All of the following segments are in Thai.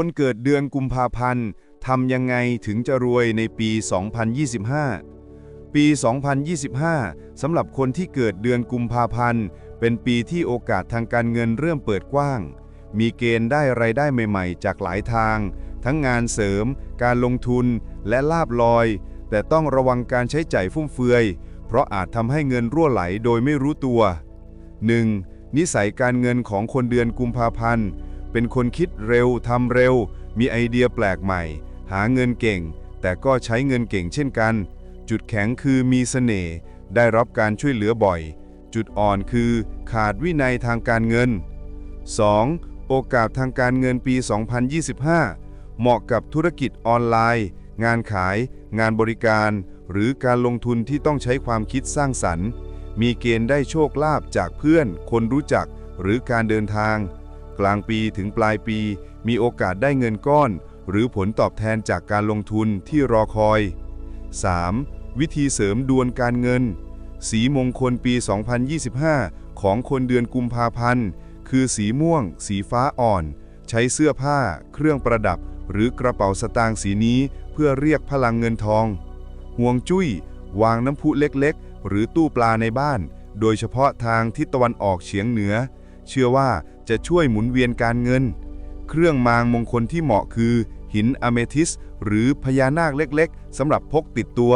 คนเกิดเดือนกุมภาพันธ์ทำยังไงถึงจะรวยในปี 2025 ปี 2025 สำหรับคนที่เกิดเดือนกุมภาพันธ์ เป็นปีที่โอกาสทางการเงินเริ่มเปิดกว้าง มีเกณฑ์ได้ไรายได้ใหม่ๆ จากหลายทาง ทั้งงานเสริม การลงทุน และลาบลอย แต่ต้องระวังการใช้จ่ายฟุ่มเฟือย เพราะอาจทำให้เงินรั่วไหลโดยไม่รู้ตัว 1. นิสัยการเงินของคนเดือนกุมภาพันธ์ เป็นคนคิดเร็วทำเร็ว มีไอเดียแปลกใหม่ หาเงินเก่ง แต่ก็ใช้เงินเก่งเช่นกัน จุดแข็งคือมีเสน่ห์ได้รับการช่วยเหลือบ่อย จุดอ่อนคือขาดวินัยทางการเงิน 2. โอกาสทางการเงินปี 2025 เหมาะกับธุรกิจออนไลน์ งานขาย งานบริการ หรือการลงทุนที่ต้องใช้ความคิดสร้างสรรค์ มีเกณฑ์ได้โชคลาภจากเพื่อน คนรู้จัก หรือการเดินทาง กลางปีถึงปลายปี มีโอกาสได้เงินก้อน หรือผลตอบแทนจากการลงทุนที่รอคอย 3. วิธีเสริมดวลการเงิน สีมงคลปี 2025 ของคนเดือนกุมภาพันธ์ คือสีม่วง สีฟ้าอ่อน ใช้เสื้อผ้า เครื่องประดับ หรือกระเป๋าสตางค์สีนี้เพื่อเรียกพลังเงินทอง ห่วงจุ้ย วางน้ำพุเล็กๆ หรือตู้ปลาในบ้าน โดยเฉพาะทางทิศตะวันออกเฉียงเหนือ เชื่อว่า จะช่วยหมุนเวียนการเงิน เครื่องมางมงคลที่เหมาะคือ หินอเมทิสหรือพญานาคเล็กๆสำหรับพกติดตัว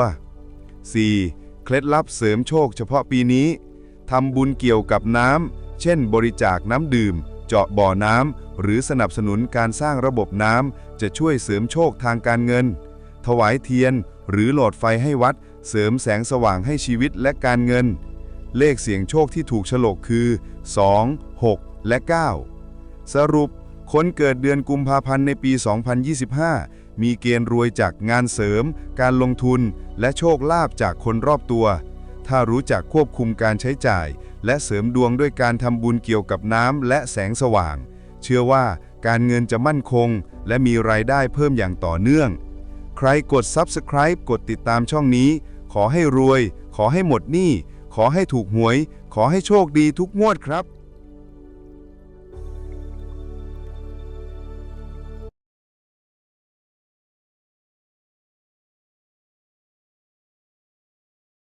4. เคล็ดลับเสริมโชคเฉพาะปีนี้ทำบุญเกี่ยวกับน้ำ เช่น บริจาคน้ำดื่ม เจาะบ่อน้ำ หรือสนับสนุนการสร้างระบบน้ำ จะช่วยเสริมโชคทางการเงิน ถวายเทียน หรือโหลดไฟให้วัด เสริมแสงสว่างให้ชีวิตและการเงิน เลขเสียงโชคที่ถูกฉลกคือ 2 6 และ 9 สรุป คนเกิดเดือนกุมภาพันธ์ในปี 2025 มีเกณฑ์รวยจากงานเสริม การลงทุน และโชคลาภจากคนรอบตัว ถ้ารู้จักควบคุมการใช้จ่าย และเสริมดวงด้วยการทำบุญเกี่ยวกับน้ำและแสงสว่าง เชื่อว่าการเงินจะมั่นคง และมีรายได้เพิ่มอย่างต่อเนื่อง ใครกด Subscribe กดติดตามช่องนี้ ขอให้รวย ขอให้หมดหนี้ ขอให้ถูกหวย ขอให้โชคดีทุกงวดครับ